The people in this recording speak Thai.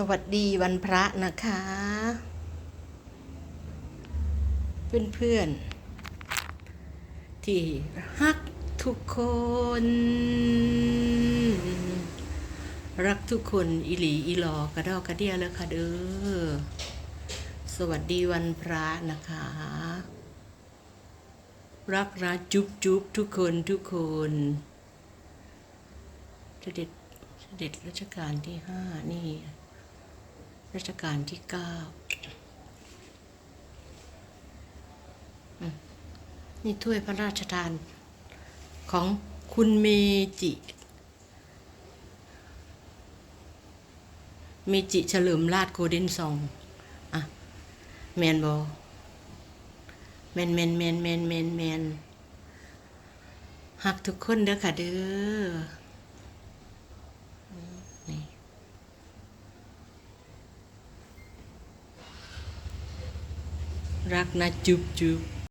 สวัสดีวันพระนะคะเพื่อนเพื่อนๆ ที่รักทุกคน รักทุกคนอิหลีอีหลอกระดอกกระเดียแล้วค่ะเด้อสวัสดีวันพระนะคะ รักรักจุ๊บจุ๊บทุกคนทุกคนเสด็จเสด็จรัชกาลที่ห้านี่ รัชกาลที่เก้านี่ถ้วยพระราชทานของคุณเมจิ เมจิเฉลิมราชโกเดนซอง อะ แมนบอแมนแมนแมนแมนแมนแมนหักทุกคนเด้อค่ะเด้อ รักนะจุ๊บจุ๊บ